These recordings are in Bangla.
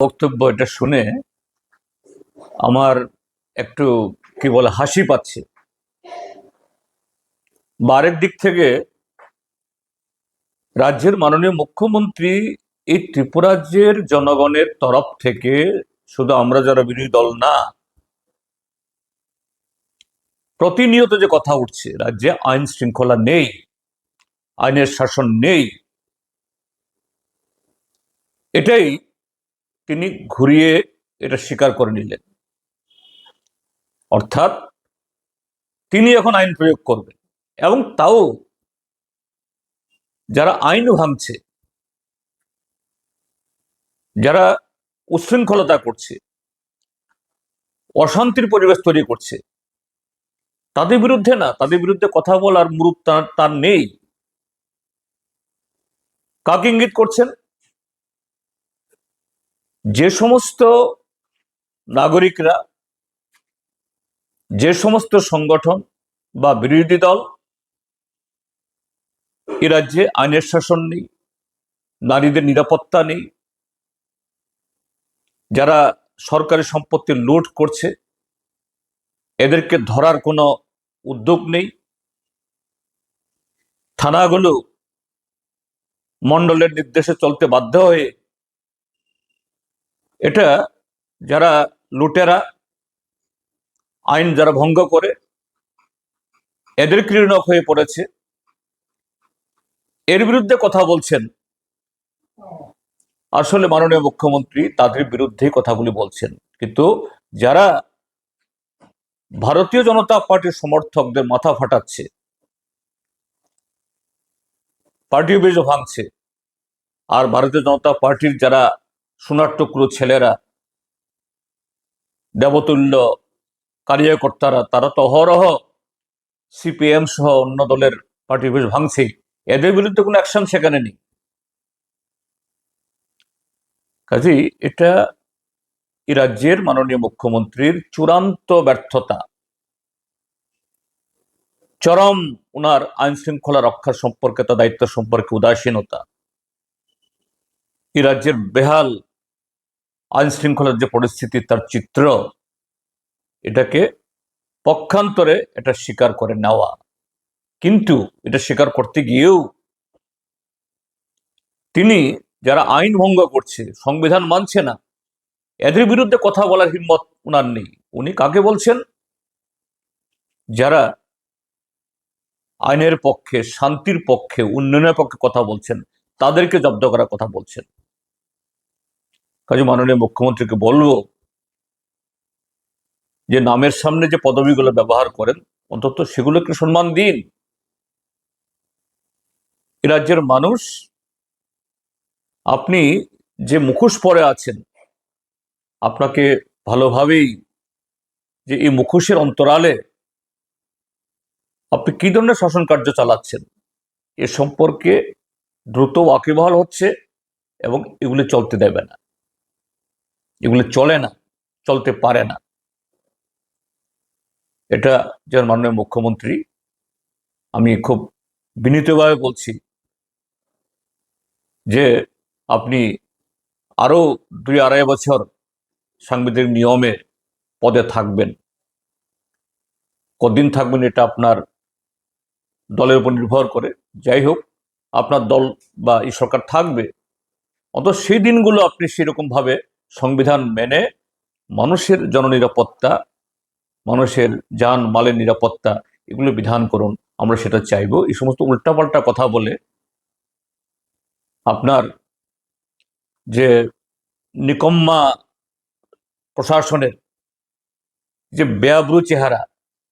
বক্তব্য এটা শুনে আমার একটু, কি বলে, হাসি পাচ্ছে। বা আরেক দিক থেকে রাজ্যের মাননীয় মুখ্যমন্ত্রী এই ত্রিপুরাজ্যের জনগণের তরফ থেকে শুধু আমরা যারা বিরোধী দল না, প্রতিনিয়ত যে কথা উঠছে, রাজ্যে আইন শৃঙ্খলা নেই, আইনের শাসন নেই, এটাই তিনি ঘুরিয়ে এটা স্বীকার করে নিলেন। অর্থাৎ তিনি এখন আইন প্রয়োগ করবেন এবং তাও যারা আইন ভাঙছে, যারা উশৃঙ্খলতা করছে, অশান্তির পরিবেশ তৈরি করছে, তাদের বিরুদ্ধে না, তাদের বিরুদ্ধে কথা বলার তার তার নেই। কাকে ইঙ্গিত করছেন? যে সমস্ত নাগরিকরা, যে সমস্ত সংগঠন বা বিরোধী দল এ রাজ্যে আইনের শাসন নেই, নারীদের নিরাপত্তা নেই, যারা সরকারি সম্পত্তি লুট করছে, এদেরকে ধরার কোনো উদ্যোগ নেই। থানাগুলো মণ্ডলের নির্দেশে চলতে বাধ্য হয়ে এটা যারা লুটেরা, আইন যারা ভঙ্গ করে, এদের ক্রীড়নক হয়ে পড়েছে। এর বিরুদ্ধে কথা বলছেন আসলে মাননীয় মুখ্যমন্ত্রী, তাদের বিরুদ্ধেই কথাগুলি বলছেন। কিন্তু যারা ভারতীয় জনতা পার্টির সমর্থকদের মাথা ফাটাচ্ছে পার্টি বেজও ভাঙছে, আর ভারতীয় জনতা পার্টির যারা সোনার টুকরো ছেলেরা, দেবতুল্য কার্যকর্তারা, তারা তো অহরহ সিপিএম সহ অন্য দলের পার্টি বেশ ভাঙছেই এদের বিরুদ্ধে কোনো অ্যাকশন সেখানে নেই। কাজেই এটা এই রাজ্যের মাননীয় মুখ্যমন্ত্রীর চূড়ান্ত ব্যর্থতা। চরম ওনার আইন শৃঙ্খলা রক্ষা সম্পর্কে, তার দায়িত্ব সম্পর্কে, উদাসীনতা। এই রাজ্যের বেহাল আইন শৃঙ্খলার যে পরিস্থিতি, তার চিত্র, এটাকে পক্ষান্তরে এটা স্বীকার করে নেওয়া। কিন্তু এটা স্বীকার করতে গিয়েও তিনি যারা আইন ভঙ্গ করছে, সংবিধান মানছে না, এদের বিরুদ্ধে কথা বলার হিম্মত উনার নেই। উনি কাকে বলছেন? যারা আইনের পক্ষে, শান্তির পক্ষে, উন্নয়নের পক্ষে কথা বলছেন, তাদেরকে জব্দ করার কথা বলছেন। কাজে মাননীয় মুখ্যমন্ত্রীকে বলব যে নামের সামনে যে পদবিগুলো ব্যবহার করেন, অন্তত সেগুলোকে সম্মান দিন। এ রাজ্যের মানুষ, আপনি যে মুখোশ পরে আছেন, আপনাকে ভালোভাবেই যে এই মুখোশের অন্তরালে আপনি কি ধরনের শাসন কার্য চালাচ্ছেন, এ সম্পর্কে দ্রুত ওয়াকিবহাল হচ্ছে এবং এগুলি চলতে দেবে না। এগুলি চলে না, চলতে পারে না। এটা যেন মাননীয় মুখ্যমন্ত্রী, আমি খুব বিনীতভাবে বলছি যে আপনি আরও দুই আড়াই বছর সাংবিধানিক নিয়মে পদে থাকবেন। কদিন থাকবেন এটা আপনার দলের উপর নির্ভর করে। যাই হোক, আপনার দল বা এই সরকার থাকবে অত সেই দিনগুলো আপনি সেরকমভাবে সংবিধান মেনে মানুষের জননিরাপত্তা, মানুষের যান মালের নিরাপত্তা, এগুলো বিধান করুন। আমরা সেটা চাইব। এই সমস্ত উল্টাপাল্টা কথা বলে আপনার যে নিকম্মা প্রশাসনের যে ব্যয়ব্রু চেহারা,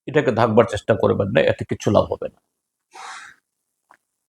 এটাকে ঢাকবার চেষ্টা করবেন না, এতে কিছু লাভ হবে না।